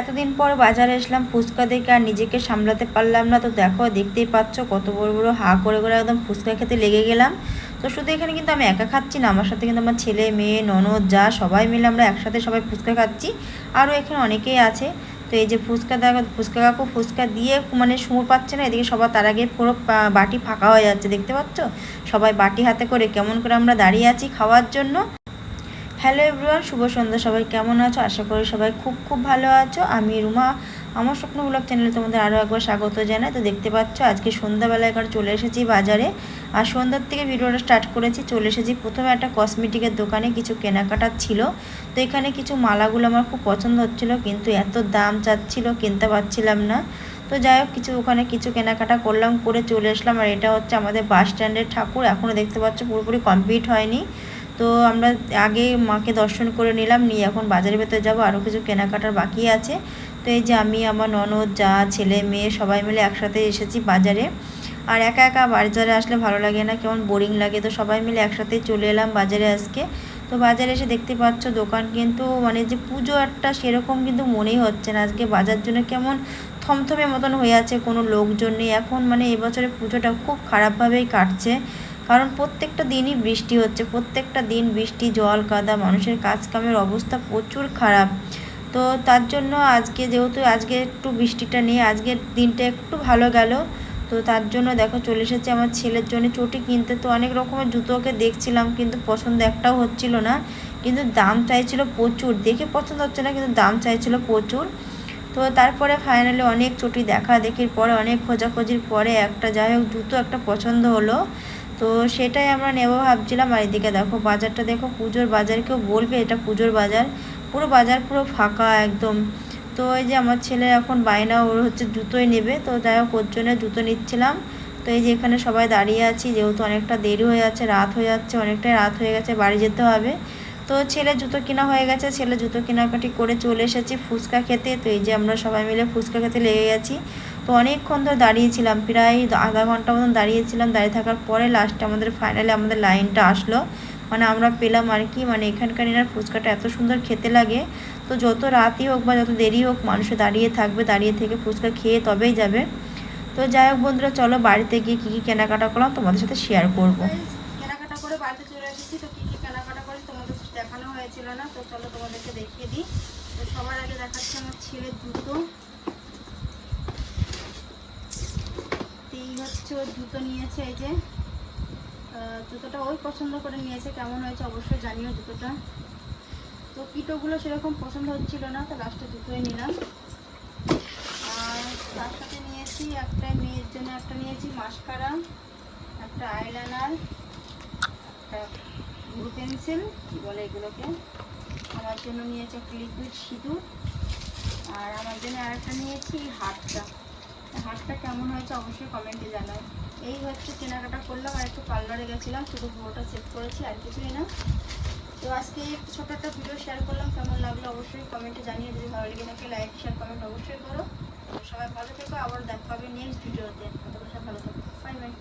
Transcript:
এতদিন পর বাজারে আসলাম, ফুচকা দেখে আর নিজেকে সামলাতে পারলাম না। তো দেখো, দেখতেই পাচ্ছ কত বড় বড় হা করে করে একদম ফুচকা খেতে লেগে গেলাম। তো শুধু এখানে কিন্তু আমি একা খাচ্ছি না, আমার সাথে কিন্তু আমার ছেলে, মেয়ে, ননদ, যা সবাই মিলে আমরা একসাথে সবাই ফুচকা খাচ্ছি। আরও এখানে অনেকেই আছে। তো এই যে ফুচকা দেখো, ফুচকা কাকু ফুচকা দিয়ে মানে সুমুর পাচ্ছে না, এদিকে সবার তার আগে পুরো বাটি ফাঁকা হয়ে যাচ্ছে, দেখতে পাচ্ছ? সবাই বাটি হাতে করে কেমন করে আমরা দাঁড়িয়ে আছি খাওয়ার জন্য। হ্যালো এভরিওয়ান শুভ সন্ধ্যা সবাই, কেমন আছো? আশা করি সবাই খুব খুব ভালো আছো। আমি রুমা। আমার স্বপ্ন ব্লগ চ্যানেলে তোমাদের আরও একবার স্বাগত জানাই। তো দেখতে পাচ্ছ, আজকে সন্ধ্যাবেলায় একবার চলে এসেছি বাজারে। আর সন্ধ্যার থেকে ভিডিওটা স্টার্ট করেছি, চলে এসেছি প্রথমে একটা কসমেটিকের দোকানে, কিছু কেনাকাটার ছিল। তো এখানে কিছু মালাগুলো আমার খুব পছন্দ হচ্ছিল, কিন্তু এত দাম চাচ্ছিল, কিনতে পারছিলাম না। তো যাই হোক, কিছু ওখানে কিছু কেনাকাটা করলাম, করে চলে আসলাম। আর এটা হচ্ছে আমাদের বাস স্ট্যান্ডের ঠাকুর। এখনও দেখতে পাচ্ছ, পুরোপুরি কমপ্লিট হয়নি। তো আমরা আগে মাকে দর্শন করে নিলাম, নিয়ে এখন বাজারের ভেতরে যাব। আরও কিছু কেনাকাটার বাকি আছে। তো এই যে আমি, আমার ননদ, যা, ছেলে, মেয়ে, সবাই মিলে একসাথে এসেছি বাজারে। আর একা একা বাজারে আসলে ভালো লাগে না, কেমন বোরিং লাগে। তো সবাই মিলে একসাথে চলে এলাম বাজারে আজকে। তো বাজারে এসে দেখতে পাচ্ছ, দোকান কিন্তু মানে যে পুজো একটা সেরকম কিন্তু মনেই হচ্ছে না। আজকে বাজার জন্য কেমন থমথমে মতন হয়ে আছে, কোনো লোকজন নেই। এখন মানে এবছরে পুজোটা খুব খারাপভাবেই কাটছে। কারণ প্রত্যেকটা দিনই বৃষ্টি হচ্ছে, প্রত্যেকটা দিন বৃষ্টি, জল, কাদা, মানুষের কাজকামের অবস্থা প্রচুর খারাপ। তো তার জন্য আজকে যেহেতু আজকে একটু বৃষ্টিটা নেই, আজকের দিনটা একটু ভালো গেল। তো তার জন্য দেখো চলে এসেছে আমার ছেলের জন্য চটি কিনতে। তো অনেক রকমের জুতোকে দেখছিলাম কিন্তু পছন্দ একটাও হচ্ছিল না। কিন্তু দাম চাইছিল প্রচুর। দেখে পছন্দ হচ্ছে না, কিন্তু দাম চাইছিল প্রচুর। তো তারপরে ফাইনালি অনেক চটি দেখা। দেখির পরে অনেক খোঁজাখোঁজির পরে একটা যাই হোক, জুতো একটা পছন্দ হলো। তো সেটাই আমরা নেব ভাবছিলাম। আর এদিকে দেখো বাজারটা, দেখো পুজোর বাজার, কেউ বলবে এটা পুজোর বাজার। পুরো বাজার পুরো ফাঁকা একদম। তো এই যে আমার ছেলে এখন বায়না, ওর হচ্ছে জুতোই নেবে। তো যাই হোক, ওর জন্য জুতো নিচ্ছিলাম। তো এই যে এখানে সবাই দাঁড়িয়ে আছি, যেহেতু অনেকটা দেরি হয়ে যাচ্ছে, রাত হয়ে যাচ্ছে, অনেকটাই রাত হয়ে গেছে, বাড়ি যেতে হবে। তো ছেলে জুতো কেনা হয়ে গেছে, ছেলে জুতো কেনাকাটি করে চলে এসেছি ফুচকা খেতে। তো এই যে আমরা সবাই মিলে ফুচকা খেতে লেগে গেছি। তো অনেকক্ষণ ধরে দাঁড়িয়েছিলাম, প্রায় আধা ঘণ্টা মতন দাঁড়িয়েছিলাম। দাঁড়িয়ে থাকার পরে লাস্টে আমাদের ফাইনালি আমাদের লাইনটা আসলো। মানে আমরা পেলাম আর কি মানে এখানকার এনার ফুচকাটা এত সুন্দর খেতে লাগে। তো যত রাতই হোক বা যত দেরি হোক, মানুষে দাঁড়িয়ে থাকবে, দাঁড়িয়ে থেকে ফুচকা খেয়ে তবেই যাবে। তো যাই হোক বন্ধুরা, চলো বাড়িতে গিয়ে কী কী কেনাকাটা করলাম তোমাদের সাথে শেয়ার করব। কেনাকাটা করে বাড়িতে চলে এসেছি, তো কী কী কেনাকাটা করি তোমাদের দেখানো হয়েছিল না, তো চলো তোমাদেরকে দেখিয়ে দিই। তো সবার আগে দেখাচ্ছি আমার ছেলের জুতো তো এই হচ্ছে, ওর জুতো নিয়েছে এই যে। জুতোটা ওই পছন্দ করে নিয়েছে, কেমন হয়েছে অবশ্যই জানিও জুতোটা। তো কিটোগুলো সেরকম পছন্দ হচ্ছিল না, তো লাস্টে জুতোই নিলাম। আর তার সাথে নিয়েছি একটা মেয়ের জন্য একটা নিয়েছি মাস্কারা, একটা আইলাইনার, একটা ব্লু পেন্সিল, কী বলে এগুলোকে। আমার জন্য নিয়েছে একটা লিকুইড সিঁদুর। আর আমার জন্য আরেকটা নিয়েছি হাতটা হাতটা কেমন হয়েছে অবশ্যই কমেন্টে জানাও। এই হচ্ছে কেনাকাটা করলাম আর একটু পার্লারে গেছিলাম, শুধু ভুয়োটা সেট করেছি আর কিছুই না। তো আজকে ছোটো একটা ভিডিও শেয়ার করলাম, কেমন লাগল অবশ্যই কমেন্টে জানিয়ে যদি ভালো লেগে নাকি লাইক শেয়ার কমেন্ট অবশ্যই করো। সবাই ভালো থেকো, আবার দেখা হবে নেক্সট ভিডিওতে সবাই ভালো থাকো। Bye bye